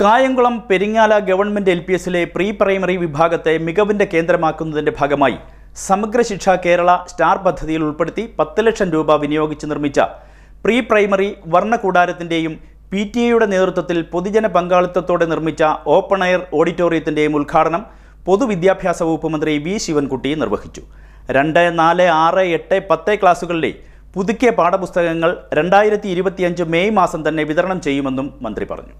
Kayamkulam Peringala government L P എസിലെ pre primary വിഭാഗത്തെ മികവിന്റെ കേന്ദ്രമാക്കുന്നതിന്റെ ഭാഗമായി സമഗ്ര ശിക്ഷ കേരള സ്റ്റാർ പദ്ധതിയിൽ ഉൾപ്പെടുത്തി പത്ത് ലക്ഷം രൂപ വിനിയോഗിച്ച് നിർമ്മിച്ച പ്രീ പ്രൈമറി വർണകൂടാരത്തിന്റെയും പി ടി എയുടെ നേതൃത്വത്തിൽ പൊതുജന പങ്കാളിത്തത്തോടെ നിർമ്മിച്ച ഓപ്പൺ എയർ ഓഡിറ്റോറിയത്തിന്റെയും ഉദ്ഘാടനം പൊതുവിദ്യാഭ്യാസ വകുപ്പ് മന്ത്രി വി ശിവൻകുട്ടി നിർവഹിച്ചു. രണ്ട് നാല് ആറ് എട്ട് പത്ത് ക്ലാസുകളിലെ പുതുക്കിയ പാഠപുസ്തകങ്ങൾ രണ്ടായിരത്തി മെയ് മാസം തന്നെ വിതരണം ചെയ്യുമെന്നും മന്ത്രി പറഞ്ഞു.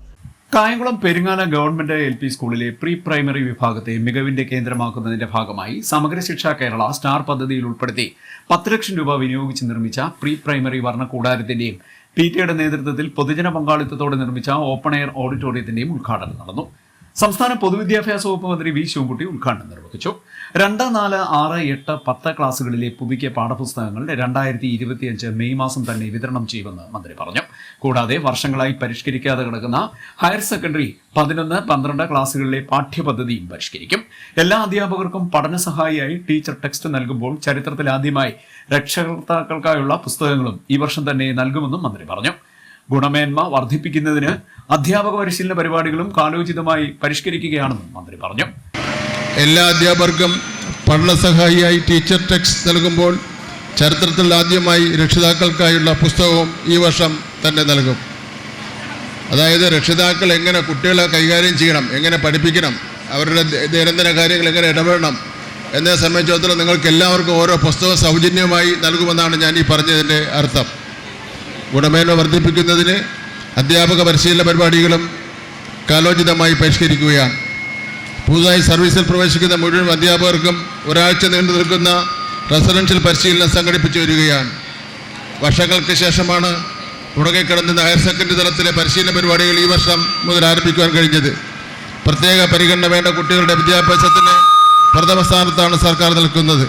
Kayamkulam Perungala government L P സ്കൂളിലെ പ്രീ പ്രൈമറി വിഭാഗത്തെ മികവിന്റെ കേന്ദ്രമാക്കുന്നതിന്റെ ഭാഗമായി സമഗ്ര ശിക്ഷാ കേരള സ്റ്റാർ പദ്ധതിയിൽ ഉൾപ്പെടുത്തി പത്ത് ലക്ഷം രൂപ വിനിയോഗിച്ച് നിർമ്മിച്ച പ്രീ പ്രൈമറി വർണകൂടാരത്തിന്റെയും പി ടിയുടെ നേതൃത്വത്തിൽ പൊതുജന പങ്കാളിത്തത്തോടെ നിർമ്മിച്ച ഓപ്പൺ എയർ ഓഡിറ്റോറിയത്തിന്റെയും ഉദ്ഘാടനം നടന്നു. സംസ്ഥാന പൊതുവിദ്യാഭ്യാസ വകുപ്പ് മന്ത്രി വി ശിവൻകുട്ടി ഉദ്ഘാടനം നിർവഹിച്ചു. രണ്ട് നാല് ആറ് എട്ട് പത്ത് ക്ലാസ്സുകളിലെ പുതുക്കിയ പാഠപുസ്തകങ്ങൾ രണ്ടായിരത്തി ഇരുപത്തിയഞ്ച് മെയ് മാസം തന്നെ വിതരണം ചെയ്യുമെന്ന് മന്ത്രി പറഞ്ഞു. കൂടാതെ വർഷങ്ങളായി പരിഷ്കരിക്കാതെ കിടക്കുന്ന ഹയർ സെക്കൻഡറി പതിനൊന്ന് പന്ത്രണ്ട് ക്ലാസ്സുകളിലെ പാഠ്യപദ്ധതിയും പരിഷ്കരിക്കും. എല്ലാ അധ്യാപകർക്കും പഠന സഹായിയായി ടീച്ചർ ടെക്സ്റ്റ് നൽകുമ്പോൾ ചരിത്രത്തിൽ ആദ്യമായി രക്ഷകർത്താക്കൾക്കായുള്ള പുസ്തകങ്ങളും ഈ വർഷം തന്നെ നൽകുമെന്നും മന്ത്രി പറഞ്ഞു. ഗുണമേന്മ വർദ്ധിപ്പിക്കുന്നതിന് അധ്യാപക പരിശീലന പരിപാടികളും കാലോചിതമായി പരിഷ്കരിക്കുകയാണെന്നും മന്ത്രി പറഞ്ഞു. എല്ലാ അധ്യാപകർക്കും പഠനസഹായിയായി ടീച്ചർ ടെക്സ്റ്റ് നൽകുമ്പോൾ ചരിത്രത്തിൽ ആദ്യമായി രക്ഷിതാക്കൾക്കായുള്ള പുസ്തകവും ഈ വർഷം തന്നെ നൽകും. അതായത് രക്ഷിതാക്കൾ എങ്ങനെ കുട്ടികളെ കൈകാര്യം ചെയ്യണം എങ്ങനെ പഠിപ്പിക്കണം അവരുടെ ദൈനംദിന കാര്യങ്ങൾ എങ്ങനെ ഇടപെടണം എന്നെ സംബന്ധിച്ചിടത്തോളം നിങ്ങൾക്ക് എല്ലാവർക്കും ഓരോ പുസ്തകം സൗജന്യമായി നൽകുമെന്നാണ് ഞാൻ ഈ പറഞ്ഞതിന്റെ അർത്ഥം. ഗുണമേന്മ വർദ്ധിപ്പിക്കുന്നതിന് അധ്യാപക പരിശീലന പരിപാടികളും കാലോചിതമായി പരിഷ്കരിക്കുകയാണ്. പുതുതായി സർവീസിൽ പ്രവേശിക്കുന്ന മുഴുവൻ അധ്യാപകർക്കും ഒരാഴ്ച നീണ്ടു നിൽക്കുന്ന റെസിഡൻഷ്യൽ പരിശീലനം സംഘടിപ്പിച്ചു വരികയാണ്. വർഷങ്ങൾക്ക് ശേഷമാണ് മുടങ്ങിക്കിടന്ന ഹയർ സെക്കൻഡറി തലത്തിലെ പരിശീലന പരിപാടികൾ ഈ വർഷം മുതൽ ആരംഭിക്കുവാൻ കഴിഞ്ഞത്. പ്രത്യേക പരിഗണന വേണ്ട കുട്ടികളുടെ വിദ്യാഭ്യാസത്തിന് പ്രഥമ സ്ഥാനത്താണ് സർക്കാർ നിൽക്കുന്നത്.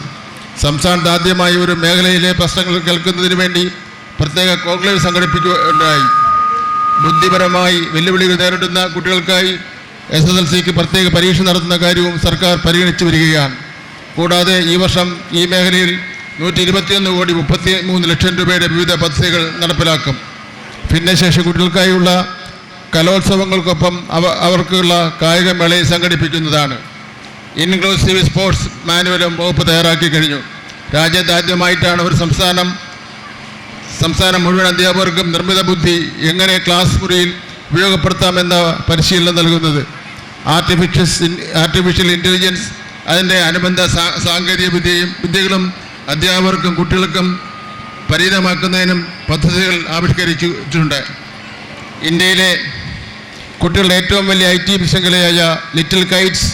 സംസ്ഥാനത്ത് ആദ്യമായി ഒരു മേഖലയിലെ പ്രശ്നങ്ങൾ കേൾക്കുന്നതിന് വേണ്ടി പ്രത്യേക കോൺക്ലേവ് സംഘടിപ്പിക്കുകയുണ്ടായി ബുദ്ധിപരമായി വെല്ലുവിളികൾ നേരിടുന്ന കുട്ടികൾക്കായി എസ് എസ് എൽ സിക്ക് പ്രത്യേക പരീക്ഷ നടത്തുന്ന കാര്യവും സർക്കാർ പരിഗണിച്ചു വരികയാണ്. കൂടാതെ ഈ വർഷം ഈ മേഖലയിൽ നൂറ്റി ഇരുപത്തിയൊന്ന് കോടി മുപ്പത്തി മൂന്ന് ലക്ഷം രൂപയുടെ വിവിധ പദ്ധതികൾ നടപ്പിലാക്കും. ഭിന്നശേഷി കുട്ടികൾക്കായുള്ള കലോത്സവങ്ങൾക്കൊപ്പം അവ അവർക്കുള്ള കായികമേളയും സംഘടിപ്പിക്കുന്നതാണ്. ഇൻക്ലൂസീവ് സ്പോർട്സ് മാനുവലും വകുപ്പ് തയ്യാറാക്കി കഴിഞ്ഞു. രാജ്യത്ത് ആദ്യമായിട്ടാണ് ഒരു സംസ്ഥാനം സംസ്ഥാനം മുഴുവൻ അധ്യാപകർക്കും നിർമ്മിത ബുദ്ധി എങ്ങനെ ക്ലാസ് മുറിയിൽ ഉപയോഗപ്പെടുത്താമെന്ന പരിശീലനം നൽകുന്നത്. ആർട്ടിഫിഷ്യൽ ആർട്ടിഫിഷ്യൽ ഇന്റലിജൻസ് അതിന്റെ അനുബന്ധ സാങ്കേതിക വിദ്യയും വിദ്യകളും അധ്യാപകർക്കും കുട്ടികൾക്കും പരിചിതമാക്കുന്നതിനും പദ്ധതികൾ ആവിഷ്കരിച്ചിട്ടുണ്ട്. ഇന്ത്യയിലെ കുട്ടികളുടെ ഏറ്റവും വലിയ ഐ ടി ശൃംഖലയായ ലിറ്റിൽ കൈറ്റ്സ്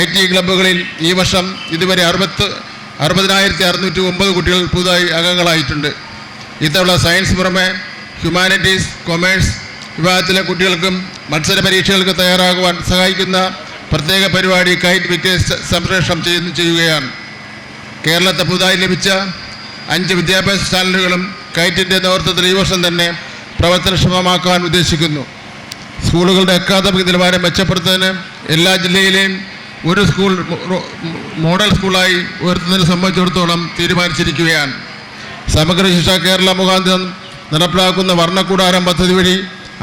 ഐ ടി ക്ലബ്ബുകളിൽ ഈ വർഷം ഇതുവരെ അറുപത്ത് അറുപതിനായിരത്തി അറുന്നൂറ്റി ഒമ്പത് കുട്ടികൾ പുതുതായി അംഗങ്ങളായിട്ടുണ്ട്. ഇത്തവണ സയൻസ് പുറമെ ഹ്യൂമാനിറ്റീസ് കൊമേഴ്സ് വിഭാഗത്തിലെ കുട്ടികൾക്കും മത്സര പരീക്ഷകൾക്ക് തയ്യാറാകുവാൻ സഹായിക്കുന്ന പ്രത്യേക പരിപാടി കൈറ്റ് വിക്ടേഴ്സ് സംപ്രേഷണം ചെയ്യുന്നു ചെയ്യുകയാണ്. കേരളത്തെ പുതുതായി ലഭിച്ച അഞ്ച് വിദ്യാഭ്യാസ ചാനലുകളും കൈറ്റിന്റെ നേതൃത്വത്തിൽ ഈ വർഷം തന്നെ പ്രവർത്തനക്ഷമമാക്കാൻ ഉദ്ദേശിക്കുന്നു. സ്കൂളുകളുടെ അക്കാദമിക നിലവാരം മെച്ചപ്പെടുത്തുന്നതിന് എല്ലാ ജില്ലയിലെയും ഒരു സ്കൂൾ മോഡൽ സ്കൂളായി ഉയർത്തുന്നതിനെ സംബന്ധിച്ചിടത്തോളം തീരുമാനിച്ചിരിക്കുകയാണ്. സമഗ്ര ശിക്ഷ കേരള മുഖാന്തരം നടപ്പിലാക്കുന്ന വർണക്കൂടാരം പദ്ധതി വഴി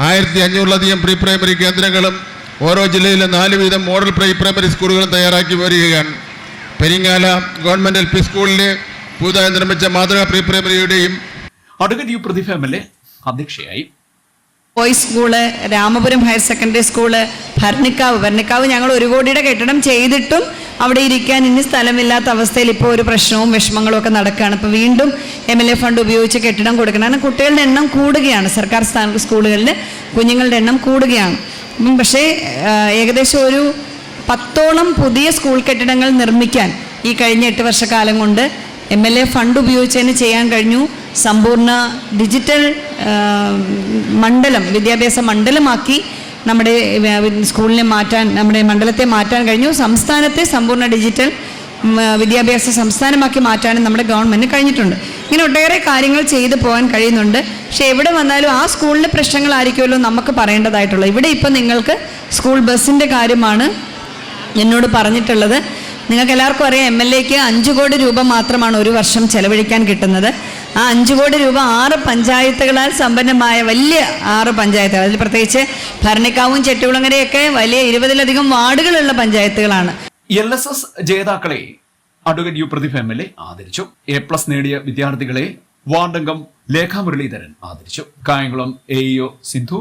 ആയിരത്തി അഞ്ഞൂറിലധികം പ്രീ പ്രൈമറി കേന്ദ്രങ്ങളും ഓരോ ജില്ലയിലെ നാല് വീതം മോഡൽ പ്രീ പ്രൈമറി സ്കൂളുകളും തയ്യാറാക്കി വരികയാണ്. പെരിങ്ങാല ഗവൺമെന്റ് എൽ പി സ്കൂളിലെ പുതുതായി നിർമ്മിച്ച മാതൃകാ pre പ്രൈമറിയുടെയും advocate U Prathibha M L A അധ്യക്ഷയായി. Boys school Ramapuram higher secondary school Bharanikkavu. Bharanikkavu ഞങ്ങൾ ഒരു കോടിയുടെ കെട്ടിടം ചെയ്തിട്ടും അവിടെ ഇരിക്കാൻ ഇനി സ്ഥലമില്ലാത്ത അവസ്ഥയിൽ ഇപ്പോൾ ഒരു പ്രശ്നവും വിഷമങ്ങളും ഒക്കെ നടക്കുകയാണ്. ഇപ്പോൾ വീണ്ടും എം എൽ എ ഫണ്ട് ഉപയോഗിച്ച് കെട്ടിടം കൊടുക്കണം. കാരണം കുട്ടികളുടെ എണ്ണം കൂടുകയാണ്. സർക്കാർ സ്ഥാന സ്കൂളുകളിൽ കുഞ്ഞുങ്ങളുടെ എണ്ണം കൂടുകയാണ്. പക്ഷേ ഏകദേശം ഒരു പത്തോളം പുതിയ സ്കൂൾ കെട്ടിടങ്ങൾ നിർമ്മിക്കാൻ ഈ കഴിഞ്ഞ എട്ട് വർഷക്കാലം കൊണ്ട് എം എൽ എ ഫണ്ട് ഉപയോഗിച്ച് തന്നെ ചെയ്യാൻ കഴിഞ്ഞു. സമ്പൂർണ ഡിജിറ്റൽ മണ്ഡലം വിദ്യാഭ്യാസ മണ്ഡലമാക്കി നമ്മുടെ സ്കൂളിനെ മാറ്റാൻ നമ്മുടെ മണ്ഡലത്തെ മാറ്റാൻ കഴിഞ്ഞു. സംസ്ഥാനത്തെ സമ്പൂർണ ഡിജിറ്റൽ വിദ്യാഭ്യാസ സംസ്ഥാനമാക്കി മാറ്റാനും നമ്മുടെ ഗവൺമെന്റ് കഴിഞ്ഞിട്ടുണ്ട്. ഇങ്ങനെ ഒട്ടേറെ കാര്യങ്ങൾ ചെയ്തു പോകാൻ കഴിയുന്നുണ്ട്. പക്ഷെ എവിടെ വന്നാലും ആ സ്കൂളിലെ പ്രശ്നങ്ങളായിരിക്കുമല്ലോ നമുക്ക് പറയേണ്ടതായിട്ടുള്ളത്. ഇവിടെ ഇപ്പം നിങ്ങൾക്ക് സ്കൂൾ ബസ്സിന്റെ കാര്യമാണ് എന്നോട് പറഞ്ഞിട്ടുള്ളത്. നിങ്ങൾക്ക് എല്ലാവർക്കും അറിയാം എം എൽ എക്ക് അഞ്ച് കോടി രൂപ മാത്രമാണ് ഒരു വർഷം ചെലവഴിക്കാൻ കിട്ടുന്നത്. ആ അഞ്ചു കോടി രൂപ ആറ് പഞ്ചായത്തുകളാൽ സമ്പന്നമായ വലിയ ആറ് പഞ്ചായത്തുകൾ. അതിൽ പ്രത്യേകിച്ച് ഭരണിക്കാവും ചെട്ടികുളങ്ങരയൊക്കെ വലിയ ഇരുപതിലധികം വാർഡുകളുള്ള പഞ്ചായത്തുകളാണ്. L S S ജേതാക്കളെ advocate U Prathibha M L A ആദരിച്ചു. എ പ്ലസ് നേടിയ വിദ്യാർത്ഥികളെ വാർഡംഗം ലേഖാ മുരളീധരൻ ആദരിച്ചു. Kayamkulam A E O Sindhu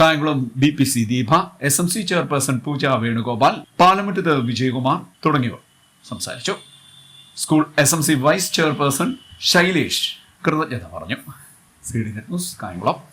Kayamkulam B P C Deepa S M C chairperson Pooja Venugopal Palamuttath Vijayakumar തുടങ്ങിയവർ സംസാരിച്ചു. School S M C vice chairperson Shailesh കൃതജ്ഞത പറഞ്ഞു. C D news Kayamkulam.